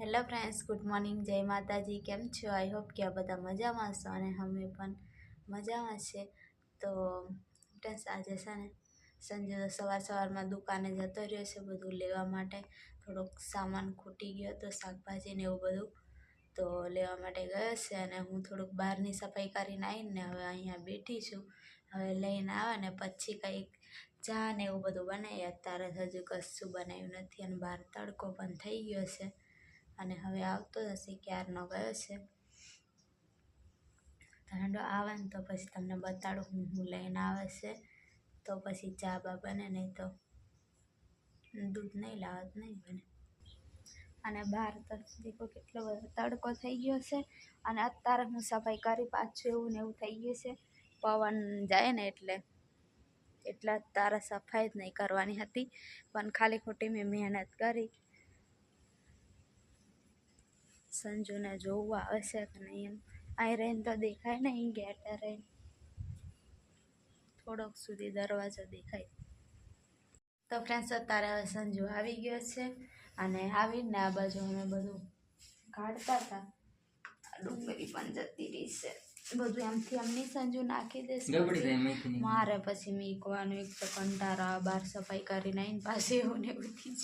Hello friends, good morning, જય માતાજી. કેમ છો? આઈ હોપ કે આ બધા મજામાં છો અને અમે પણ મજામાં છે. તો ફ્રેન્ડ્સ, આજે છે ને સંજે સવાર સવારમાં દુકાને જતો રહ્યો છે બધું લેવા માટે. થોડોક સામાન ખૂટી ગયો હતો, શાકભાજી ને એવું બધું. તો લેવા માટે ગયો છે અને હું થોડુંક બહારની સફાઈ કરીને આવીને હવે અહીંયા બેઠી છું. હવે લઈને આવે ને પછી કંઈક ચા ને એવું બધું બનાવીએ. અત્યારે હજુ કશું બનાવ્યું નથી અને બહાર તડકો પણ થઈ ગયો છે. અને હવે આવતો હશે ક્યારનો ગયો છે. ઠંડો આવે ને તો પછી તમને બતાડું હું હું લઈને આવે છે. તો પછી ચા બા બને, નહીં તો દૂધ નહીં લાવત, નહીં બને. અને બહાર તો દીકો કેટલો બધો તડકો થઈ ગયો છે. અને અત્યારે હું સફાઈ કરી પાછું એવું ને એવું થઈ ગયું છે. પવન જાય ને એટલે. એટલે અત્યારે સફાઈ જ નહીં કરવાની હતી. પણ ખાલી ખોટી મેં મહેનત કરી. સંજુને જોવું આવશે કે નહીં એમ. અહીં રહીને તો દેખાય નહીં ગેટે રહીને થોડોક સુધી દરવાજો દેખાય. તો ફ્રેન્ડ્સ અત્યારે હવે સંજુ આવી ગયો છે અને આવીને આ બાજુ અમે બધું કાઢતા હતા. ડુંગળી પણ જતી રહી છે. બધું એમથી એમની સંજુ નાખી દેશે મારે પછી મીકવાનું એક તો કંટારા બાર સફાઈ કરીને આવીને પાછી એવું ને એવું થઈ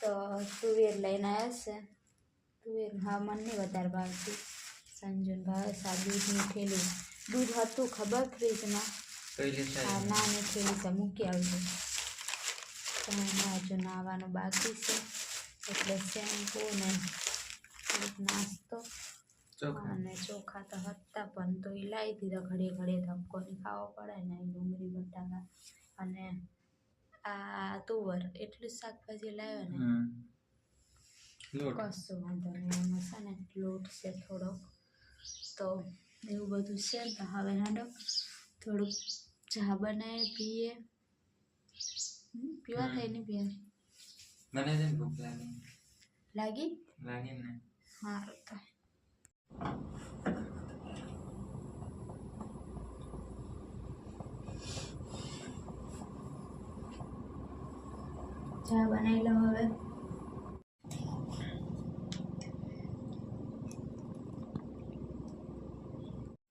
તો તુવેર લઈને આવ્યા છે. તુવેર હા મને વધારે ભાવતી સંજુન ભાવે સા દૂધની થેલી દૂધ હતું ખબર? ફ્રીજમાં. સારી નાની થેલી છે મૂકી આવજો. એમાં હજુ નાવાનું બાકી છે. એટલે શેમ્પૂ ને નાસ્તો અને ચોખા તો હતા પણ તો એ લાવી દીધા. ઘડીએ ઘડીએ ધક્કો નહીં ખાવો પડે ને ડુંગળી બટાકા અને આ તુવર. એટલું શાકભાજી લાવ્યો ને. કશું વાંધો નહીં એમાં છે ને લોટ છે થોડોક તો એવું બધું છે ને તો હવે હાડો થોડુંક ચા બનાવીએ પીએ હમ, પીવા હમ. થાય નહીં પીવા મને છે ને ભૂખ લાગી લાગી લાગે ને સારું તો ચા બનાવી લો હવે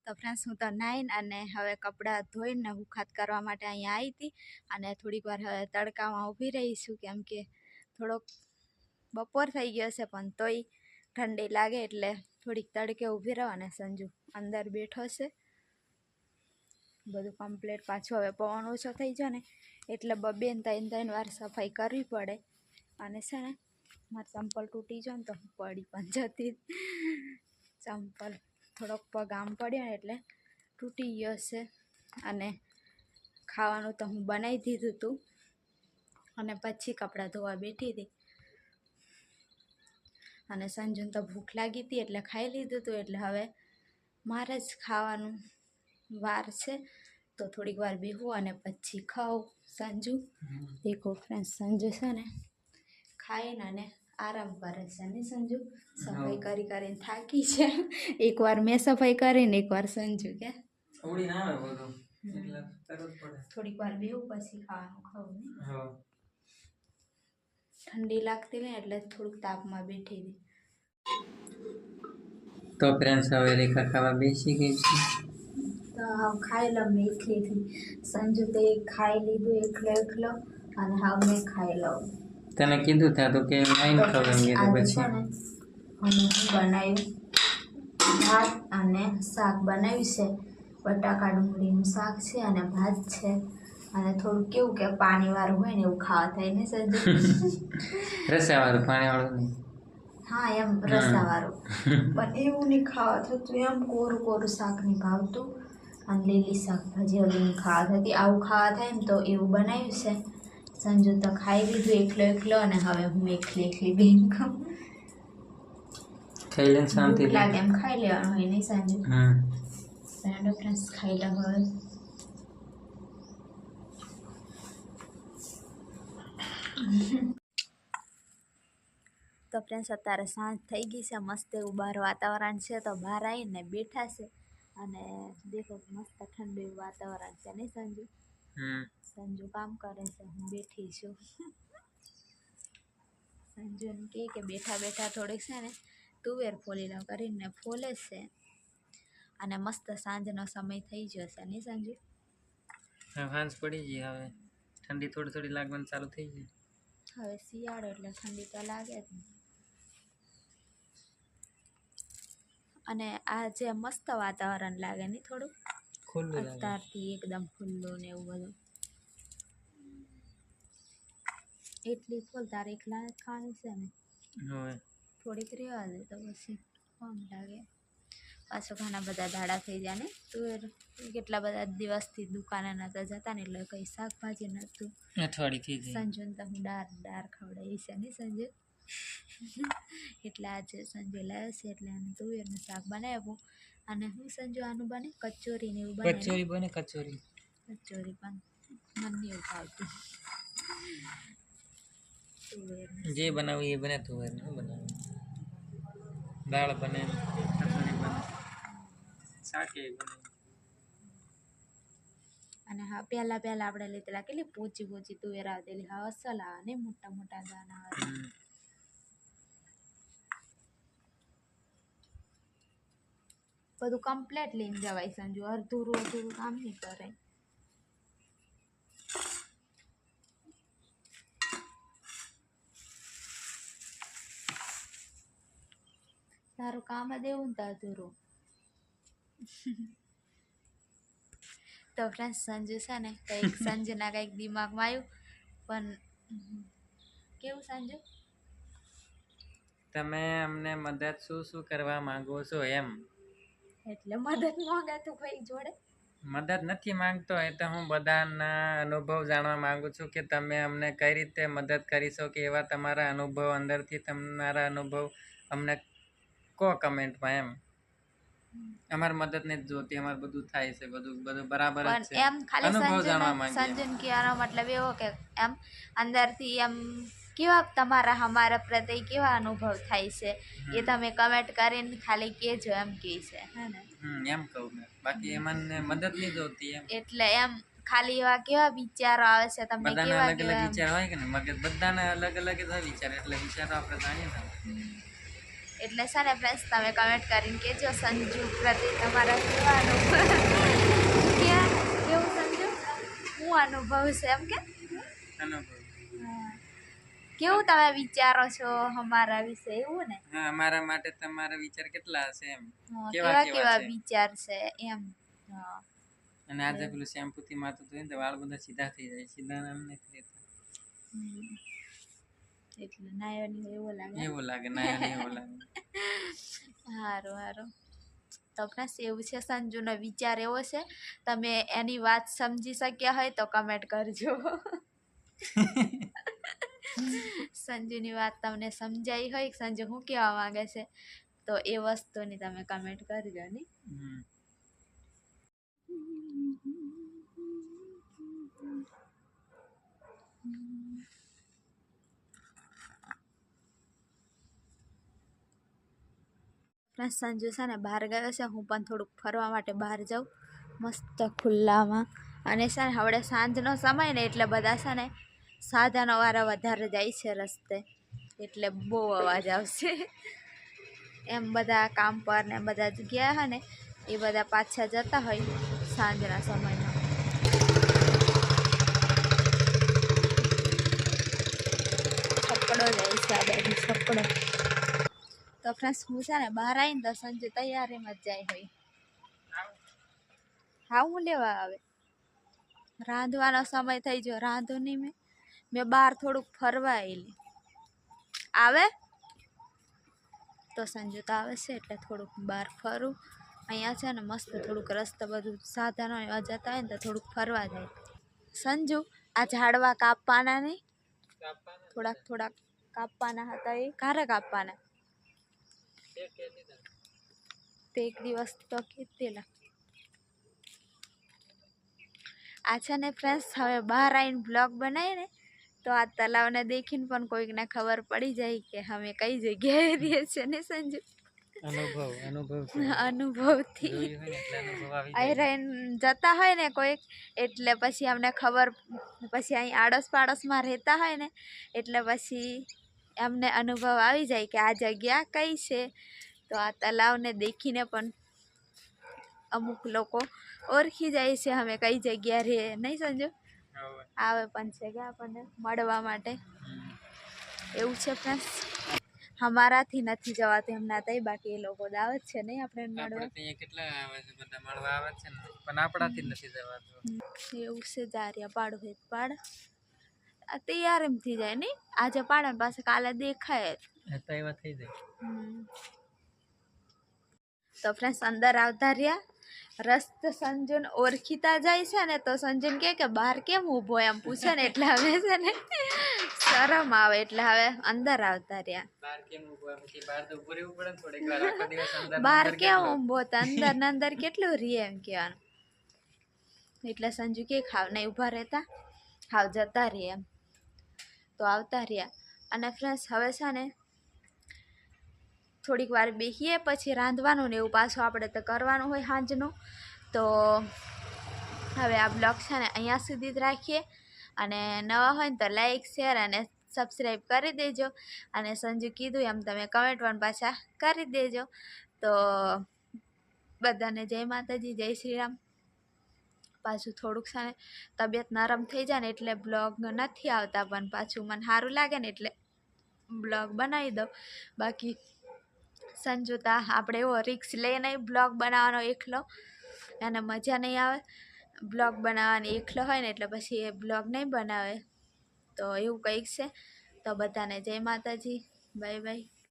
તો ફ્રેન્ડ્સ હું તો નાઈન અને હવે કપડાં ધોઈને હુખાત કરવા માટે અહીંયા આવી હતી અને થોડીક વાર હવે તડકામાં ઊભી રહીશું કેમ કે થોડોક બપોર થઈ ગયો છે પણ તોય ઠંડી લાગે એટલે થોડીક તડકે ઊભી રહો અને સંજુ અંદર બેઠો છે. બધું કમ્પ્લીટ પાછું હવે પવન ઓછો થઈ જાય ને એટલે બબેન ત્રણ ત્રણ વાર સફાઈ કરવી પડે અને છે ને મારે ચંપલ તૂટી જાય ને તો હું પડી પણ જતી. ચંપલ થોડોક પગ આમ પડ્યો ને એટલે તૂટી ગયો છે. અને ખાવાનું તો હું બનાવી દીધું હતું અને પછી કપડાં ધોવા બેઠી હતી. અને સંજુને તો ભૂખ લાગી હતી એટલે ખાઈ લીધું હતું એટલે હવે મારે જ ખાવાનું વાર છે. તો થોડીક વાર બેહું અને પછી ખાઉં. સંજુ દેખો ફ્રેન્ડ સંજુ છે ને ખાઈને અને આરામ કરે છે. ને સંજુ સફાઈ કરી કરીને થાકી છે. એકવાર મેં સફાઈ કરીને એકવાર સંજુ કે? થોડી ના આવે બધું. થોડીક વાર બેવું પછી ખાવાનું ખાવું ને. ઠંડી લાગતી ને એટલે થોડુંક તાપમાં બેઠી હતી તો ફ્રેન્ડ્સ હવે રેખા ખાવા બેસી ગઈ છે. તો હાવ ખાઈ લઉં મેં એકલીથી. સંજુ તે ખાઈ લીધું એકલો એકલો. અને હાવ મેં ખાઈ લઉં. તને કીધું ત્યાં તો કે તો ખાવ એમ કીધું પછી. બનાવ્યું ભાત અને શાક બનાવ્યું છે. બટાકા ડુંગળીનું શાક છે અને ભાત છે. અને થોડું કેવું કે પાણીવાળું હોય ને એવું ખાવા થાય ને સંજુ રસાવાળું પાણીવાળું નહીં. હા એમ રસાવાળું. પણ એવું નહીં ખાવા થતું એમ કોરું કોરું શાક નહીં ભાવતું. અને લીલી શાકભાજી ઓલી નહીં ખાવા થતી. આવું ખાવા થાય ને તો એવું બનાવ્યું છે. સંજુ તો ખાઈ લીધું એકલો એકલો અને હવે હું એકલી એકલી બેન ખાઉં ખાઈ લઈને શાંતિ લાગે એમ ખાઈ લેવાનું હોય નહીં સંજુ? ફ્રેન્ડો ફ્રેન્ડ્સ ખાઈ લો હવે. તો ફ્રેન્ડ્સ અત્યારે સાંજ થઈ ગઈ છે. મસ્ત એવું બહાર વાતાવરણ છે તો બહાર આવીને બેઠા છે. અને દેખો મસ્ત ઠંડુ એવું વાતાવરણ છે નહીં સંજુ? સંજુ કામ કરે છે હું બેઠી છું. સંજુ એમ કહે કે બેઠા બેઠા થોડીક છે ને તુવેર ફોલી લઉં કરીને ફોલે છે. અને મસ્ત સાંજનો સમય થઈ ગયો છે નહીં સંજુ? હવે પડી ગઈ હવે. ઠંડી થોડી થોડી લાગવાનું ચાલુ થઈ ગઈ. હવે શિયાળો એટલે ઠંડી તો લાગે જ અને આ જે મસ્ત વાતાવરણ લાગે ને થોડું? ખુલ્લું અત્યારથી એકદમ ખુલ્લું ને એવું બધું. એટલી ફૂલ તારે એકલા ખાવાની છે ને? થોડીક રહેવા દે તો પછી કોમ લાગે. પાછો ઘણા બધા ધાડા થઈ ગયા ને? તું કેટલા બધા દિવસથી દુકાને નતા જતા ને એટલે કંઈ શાકભાજી નહોતું અઠવાડિયું થઈ જાય સંજુને તો હું દાળ દાળ ખવડાવી છે ને સંજુ. એટલે આજે સંજુ લાવ્યો છે એટલે તુવેરનું શાક બનાવ્યું. અને હું સંજો આનું બને કચોરી ને એવું બને કચોરી બને કચોરી. કચોરી પણ મને એવું ભાવતું જે બનાવું એ બને તુવેર ને બનાવું? દાળ બને કચોરી બને શાકે બને. અને હા પહેલા પહેલા આપણે લીધેલા કેટલી પોચી પોચી તુવેર આવતેલી. હા અસલ આવે ને મોટા મોટા દાણા આવે. બધું કમ્પ્લેટ લઈને જવાય સંજુ. અડધું અડધું કામ નહીં કરે તારું કામ જ એવું ને અધૂરું. તો ફ્રેન્ડ સંજુ છે ને કંઈક સંજુના કંઈક દિમાગમાં આવ્યું. પણ કેવું સંજુ? તમે અમને મદદ શું શું કરવા માંગો છો એમ? એટલે મદદ માંગે તું કોઈ જોડે. મદદ નથી માંગતો એ તો હું બધાના અનુભવ જાણવા માંગુ છું કે તમે અમને કઈ રીતે મદદ કરી શકો એવા તમારા અનુભવ અંદરથી તમારા અનુભવ અમને કહો કમેન્ટમાં એમ. અમારી મદદ ને જોતી અમારે બધું થાય છે બધું બધું બરાબર જ છે. એમ ખાલી અનુભવ જાણવા સંજુનો સંજુન મતલબ એવો કે એમ અંદરથી એમ કેવા તમારા અમારા પ્રત્યે કેવા અનુભવ થાય છે? એ તમે કમેન્ટ કરીને ખાલી કહેજો એમ કહે છે હે ને? એમ કહું મેં. બાકી એમને મદદ નહીં જોતી એમ. એટલે એમ ખાલી એવા કેવા વિચારો આવે છે? તમને કેવા અલગ અલગ વિચાર હોય કે ને મગજ બધાના અલગ અલગ જ વિચાર. એટલે વિચારો આપણે જાણીએ ને. એટલે છે ને ફ્રેન્ડ્સ તમે કમેન્ટ કરીને કહેજો સંજુ પ્રત્યે તમારા કેવા અનુભવ? કેવું સંજુ? હું અનુભવ છે એમ કે? અનુભવ. કેવું તમે વિચારો છો અમારા વિશે? એવું ને? હા અમારા માટે તમારા વિચાર કેટલા હશે એમ. કેવા કેવા? વિચાર છે એમ? અને આજે પેલું શેમ્પુ થી માથું ધોઈને તો વાળ બધા સીધા થઈ જાય સીધા નામ નથી રહેતા. એટલે નાયોની એવો લાગે. એવું લાગે નાયોની એવો લાગે. સારું સારું તો ફ્રેન્ડ્સ એવું છે સંજુનો વિચાર એવો છે તમે એની વાત સમજી શક્યા હોય તો કમેન્ટ કરજો. સંજુની વાત તમને સમજાઈ હોય સંજુ શું કહેવા માંગે છે તો એ વસ્તુની તમે કમેન્ટ કરજો ને. સંજુ છે ને બહાર ગયો છે હું પણ થોડુંક ફરવા માટે બહાર જાઉં મસ્ત ખુલ્લામાં અને છે ને હવે સાંજનો સમય ને એટલે બધા છે ને સાધનો વાળા વધારે જાય છે રસ્તે. એટલે બહુ અવાજ આવશે. એમ બધા કામ પર ને બધા જ ગયા હોય ને એ બધા પાછા જતા હોય સાંજના સમયમાં. છકડો જાય છે આ બાજુ છકડો તો ફ્રેન્ડ્સ હું છે ને બહાર આવીને તો સાંજે તૈયારીમાં જ જાય હોય. હા હું લેવા આવે? રાંધવાનો સમય થઈ ગયો. રાંધો નહીં મેં. મેં બહાર થોડુંક ફરવા આવેલી આવે? તો સંજુ તો આવે છે એટલે થોડુંક બહાર ફરું. અહીંયા છે ને મસ્ત થોડુંક રસ્તા બધું સાધનો એવા જતા હોય ને તો થોડુંક ફરવા જાય. સંજુ આ ઝાડવા કાપવાના નહીં? થોડાક થોડાક કાપવાના હતા એ. ક્યારે કાપવાના? તે એક દિવસ તો કીધેલા. આ છે ને ફ્રેન્ડ્સ હવે બહાર આવીને બ્લોગ બનાવીએ ને તો આ તલાવને દેખીને પણ કોઈકને ખબર પડી જાય કે અમે કઈ જગ્યાએ રહીએ છીએ ને સંજુ? અનુભવ અનુભવ અનુભવથી. અહીં જતા હોય ને કોઈક એટલે પછી અમને ખબર પછી અહીં આડોશ પાડોશમાં રહેતા હોય ને એટલે પછી અમને અનુભવ આવી જાય કે આ જગ્યા કઈ છે. તો આ તલાવને દેખીને પણ અમુક લોકો ઓળખી જાય છે અમે કઈ જગ્યા રે નહીં સંજુ. આવે પણ છે કે આપણને મળવા માટે. એવું છે ફ્રેન્ડ્સ અમારાથી નથી જવાતું એમના તઈ બાકી એ લોકો દાવત છે નહીં આપણે મળવા. કેટલા આવે છે બધા મળવા આવે છે ને. પણ આપણાથી નથી જવાતું. એવું છે જારિયા પાડ હોય પાડ. આ તૈયાર એમ થઈ જાય નહીં. આજે પાડે પાસે કાલે દેખાય જ. થઈ જાય. તો ફ્રેન્ડ્સ અંદર આવતા રહ્યા રસ્તો સંજન ઓળખીતા જાય છે ને તો સંજુન કહે કે બહાર કેમ ઊભો? એમ પૂછે ને એટલે હવે છે ને શરમ આવે એટલે હવે અંદર આવતા રહ્યા. બહાર કેમ ઊભો? ને કેટલો? અંદર ને અંદર કેટલું રીએ એમ કહેવાનું. એટલે સંજુ કે ખાવ નહીં ઊભા રહેતા? હાવ જતા રહે એમ. તો આવતા રહ્યા. અને ફ્રેન્ડ્સ હવે છે ને થોડીક વાર બેસીએ પછી રાંધવાનું ને એવું પાછું આપણે તો કરવાનું હોય સાંજનું તો હવે આ બ્લોગ છે ને અહીંયા સુધી જ રાખીએ. અને નવા હોય ને તો લાઈક, શેર અને સબસ્ક્રાઈબ કરી દેજો. અને સંજુ કીધું એમ તમે કમેન્ટ પણ પાછા કરી દેજો. તો બધાને જય માતાજી, જય શ્રી રામ. પાછું થોડુંક છે ને તબિયત નરમ થઈ જાય ને એટલે બ્લોગ નથી આવતા, પણ પાછું મને સારું લાગે ને એટલે બ્લોગ બનાવી દઉં. બાકી સંજુતા, આપણે એવો રિક્સ લઈ નહીં બ્લોગ બનાવવાનો એકલો. અને મજા નહીં આવે. બ્લોગ બનાવવાની એકલો હોય ને એટલે પછી એ બ્લોગ નહીં બનાવે. તો એવું કંઈક છે. તો બધાને જય માતાજી. Bye bye.